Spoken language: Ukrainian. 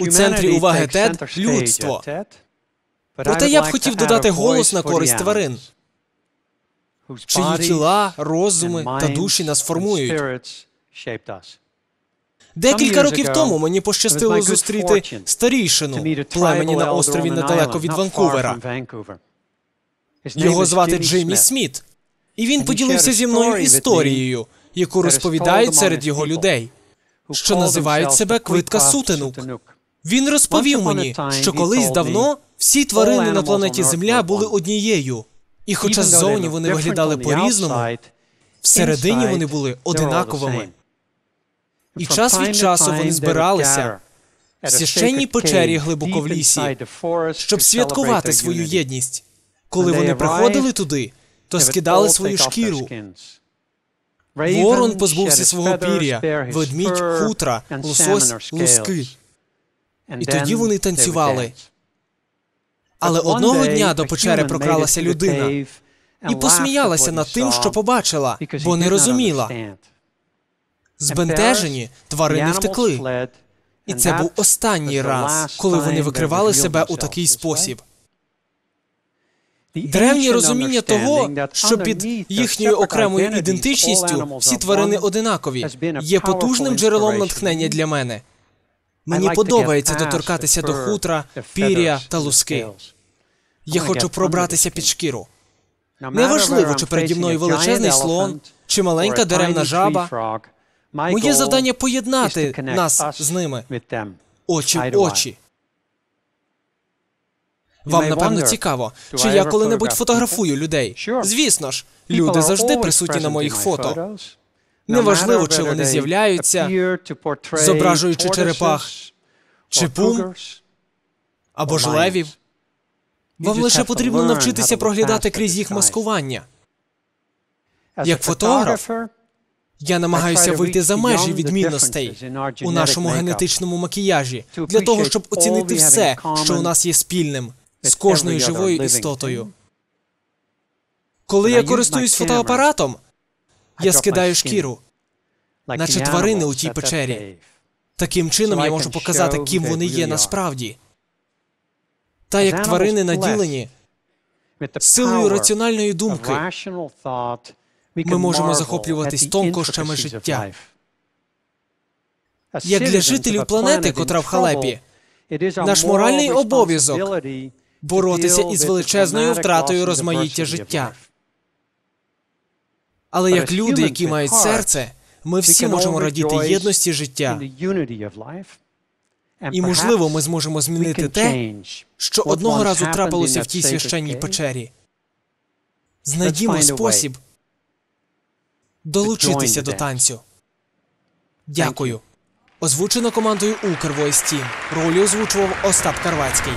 У центрі уваги Тед людство. Проте я б хотів додати голос на користь тварин, чиї тіла, розуми та душі нас формують. Декілька років тому мені пощастило зустріти старійшину племені на острові недалеко від Ванкувера. Його звати Джеймі Сміт, і він поділився зі мною історією, яку розповідають серед його людей, що називають себе квитка сутенук. Він розповів мені, що колись давно всі тварини на планеті Земля були однією, і хоча ззовні вони виглядали по-різному, всередині вони були одинаковими. І час від часу вони збиралися в священній печері глибоко в лісі, щоб святкувати свою єдність. Коли вони приходили туди, то скидали свою шкіру. Ворон позбувся свого пір'я, ведмідь хутра, лосось луски. І тоді вони танцювали. Але одного дня до печери прокралася людина і посміялася над тим, що побачила, бо не розуміла. Збентежені тварини втекли. І це був останній раз, коли вони викривали себе у такий спосіб. Древнє розуміння того, що під їхньою окремою ідентичністю всі тварини одинакові, є потужним джерелом натхнення для мене. Мені подобається доторкатися до хутра, пір'я та луски. Я хочу пробратися під шкіру. Неважливо, чи переді мною величезний слон, чи маленька деревна жаба. Моє завдання поєднати нас з ними очі в очі. Вам напевно цікаво, чи я коли-небудь фотографую людей. Звісно ж, люди завжди присутні на моїх фото. Неважливо, чи вони з'являються, зображуючи черепах, чи пум, або ж левів. Вам лише потрібно навчитися проглядати крізь їх маскування. Як фотограф, я намагаюся вийти за межі відмінностей у нашому генетичному макіяжі для того, щоб оцінити все, що у нас є спільним з кожною живою істотою. Коли я користуюсь фотоапаратом, я скидаю шкіру, наче тварини у тій печері. Таким чином я можу показати, ким вони є насправді. Та як тварини наділені силою раціональної думки, ми можемо захоплюватись тонкощами життя. Як для жителів планети, котра в халепі, наш моральний обов'язок боротися із величезною втратою розмаїття життя. Але як люди, які мають серце, ми всі можемо радіти єдності життя. І, можливо, ми зможемо змінити те, що одного разу трапилося в тій священній печері. Знайдімо спосіб долучитися до танцю. Дякую. Озвучено командою Укрвойс Тім. Ролі озвучував Остап Карвацький.